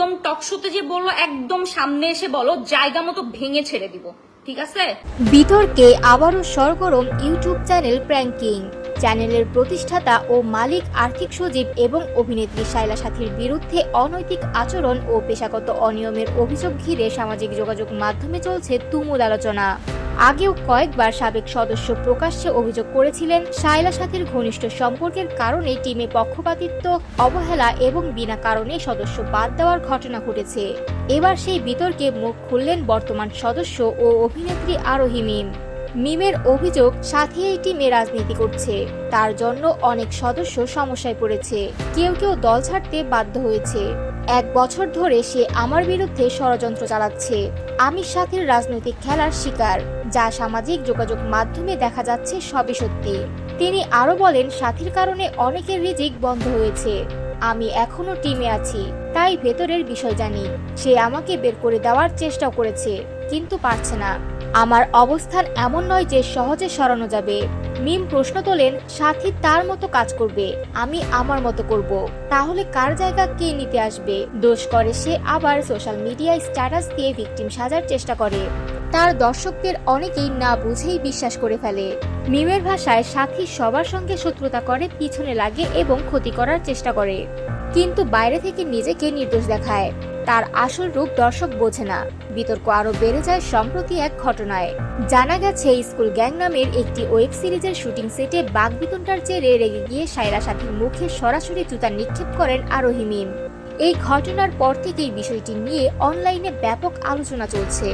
একদম টকশোতে যে বলল, একদম সামনে এসে বলো, জায়গা মতো ভেঙে ছেড়ে দিব। ঠিক আছে? বিতর্কে আবারও সরগরম ইউটিউব চ্যানেল প্র্যাঙ্কিং চ্যানেলের প্রতিষ্ঠাতা ও মালিক আর্থিক সচিব এবং অভিনেত্রী শাইলা সাথীর বিরুদ্ধে অনৈতিক আচরণ ও পেশাগত অনিয়মের অভিযোগ ঘিরে সামাজিক যোগাযোগ মাধ্যমে চলছে তুমুল আলোচনা। আগেও কয়েকবার সাবেক সদস্য প্রকাশ্যে অভিযোগ করেছিলেন শায়লা সাথীর ঘনিষ্ঠ সম্পর্কের কারণে টিমে পক্ষপাতিত্ব, অবহেলা এবং বিনা কারণে সদস্য বাদ দেওয়ার ঘটনা ঘটেছে। এবার সেই বিতর্কে মুখ খুললেন বর্তমান সদস্য ও অভিনেত্রী আরোহী মিম। মিমের অভিযোগ, সাথী এই টিমে রাজনীতি করছে। তার জন্য অনেক সদস্য সমস্যায় পড়েছে। কেউ কেউ দল ছাড়তে বাধ্য হয়েছে। এক বছর ধরে সে আমার বিরুদ্ধে ষড়যন্ত্র চালাচ্ছে। আমি সাথীর রাজনৈতিক খেলার শিকার, যা সামাজিক যোগাযোগ মাধ্যমে দেখা যাচ্ছে সবই সত্যি। তিনি আরও বলেন, সাথীর কারণে অনেকের রিজিক বন্ধ হয়েছে। আমি এখনও টিমে আছি, তাই ভেতরের বিষয় জানি। সে আমাকে বের করে দেওয়ার চেষ্টাও করেছে, কিন্তু পারছে না। আমার অবস্থান এমন নয় যে সহজে সরানো যাবে। মিম প্রশ্ন তোলেন, সাথী তার মতো কাজ করবে, আমি আমার মতো করব। তাহলে কার জায়গা কে নিতে আসবে? দোষ করে সে আবার সোশ্যাল মিডিয়ায় স্ট্যাটাস দিয়ে ভিকটিম সাজার চেষ্টা করে। তার দর্শকদের অনেকেই না বুঝেই বিশ্বাস করে ফেলে। মিমের ভাষায় সাথী সবার সঙ্গে শত্রুতা করে, পিছনে লাগে এবং ক্ষতি করার চেষ্টা করে। কিন্তু বাইরে থেকে নিজেকে নির্দোষ দেখায়। তার আসল রূপ দর্শক বোঝে না। বিতর্ক আরও বেড়ে যায় সম্প্রতি এক ঘটনায়। জানা গেছে, স্কুল গ্যাং নামের একটি ওয়েব সিরিজের শুটিং সেটে বাগবিতনটার জেরে রেগে গিয়ে সাইরা সাথীর মুখে সরাসরি জুতা নিক্ষেপ করেন আরোহী মিম। এই ঘটনার পর থেকেই বিষয়টি নিয়ে অনলাইনে ব্যাপক আলোচনা চলছে।